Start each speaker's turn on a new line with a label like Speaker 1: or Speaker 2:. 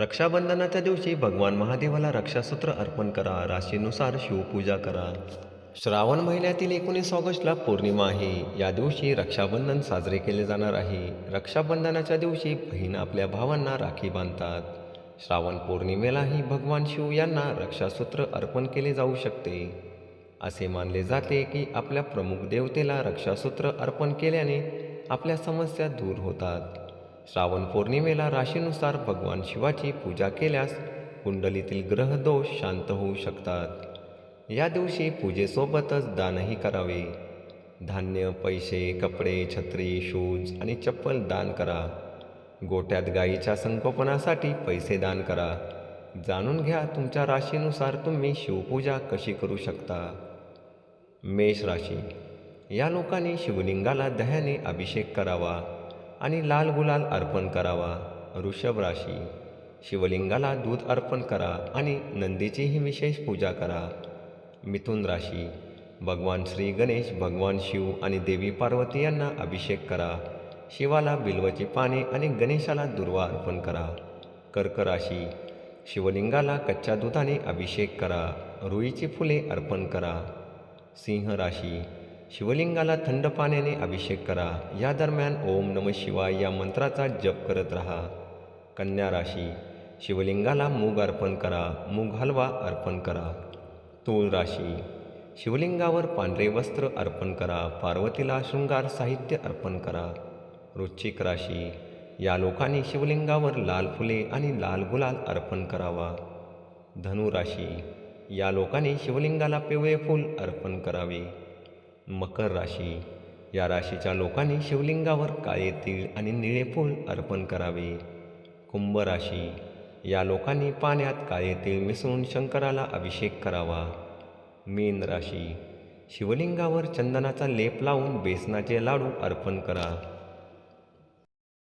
Speaker 1: रक्षाबंधनाच्या दिवशी भगवान महादेवाला रक्षासूत्र अर्पण करा राशीनुसार शिवपूजा करा. श्रावण महिन्यातील एकोणीस ऑगस्टला पौर्णिमा आहे. या दिवशी रक्षाबंधन साजरे केले जाणार आहे. रक्षाबंधनाच्या दिवशी बहीण आपल्या भावांना राखी बांधतात. श्रावण पौर्णिमेलाही भगवान शिव यांना रक्षासूत्र अर्पण केले जाऊ शकते. असे मानले जाते की आपल्या प्रमुख देवतेला रक्षासूत्र अर्पण केल्याने आपल्या समस्या दूर होतात. श्रावण पौर्णिमेला राशीनुसार भगवान शिवाची पूजा केल्यास कुंडलीतील ग्रह दोष शांत होऊ शकतात. या दिवशी पूजेसोबतच दानही करावे. धान्य पैसे कपडे छत्री शूज आणि चप्पल दान करा. गोट्यात गायीच्या संगोपनासाठी पैसे दान करा. जाणून घ्या तुमच्या राशीनुसार तुम्ही शिवपूजा कशी करू शकता. मेष राशी. या लोकांनी शिवलिंगाला दह्याने अभिषेक करावा. आणि लाल गुलाल अर्पण करावा. वृषभ राशी शिवलिंगाला दूध अर्पण करा आणि नंदीचीही विशेष पूजा करा. मिथुन राशी भगवान श्री गणेश भगवान शिव आणि देवी पार्वती यांना अभिषेक करा. शिवाला बिल्वची पाने आणि गणेशाला दुर्वा अर्पण करा. कर्क राशी शिवलिंगाला कच्च्या दुधाने अभिषेक करा. रुईची फुले अर्पण करा. सिंह राशी शिवलिंगाला थंड पाण्याने अभिषेक करा. या दरम्यान ओम नम शिवाय या मंत्राचा जप करत राहा. कन्या राशी शिवलिंगाला मूग अर्पण करा. मूग हलवा अर्पण करा. तूळ राशी शिवलिंगावर पांढरे वस्त्र अर्पण करा. पार्वतीला शृंगार साहित्य अर्पण करा. वृश्चिक राशी या लोकांनी शिवलिंगावर लाल फुले आणि लाल गुलाल अर्पण करावा. धनुराशी या लोकांनी शिवलिंगाला पिवळे फूल अर्पण करावे. मकर राशी. या राशीच्या लोकांनी शिवलिंगावर काळे तीळ आणि निळे फूल अर्पण करावे. कुंभ राशी. या लोकांनी पाण्यात काळे तीळ मिसळून शंकराला अभिषेक करावा. मीन राशी. शिवलिंगावर चंदनाचा लेप लावून बेसनाचे लाडू अर्पण करा.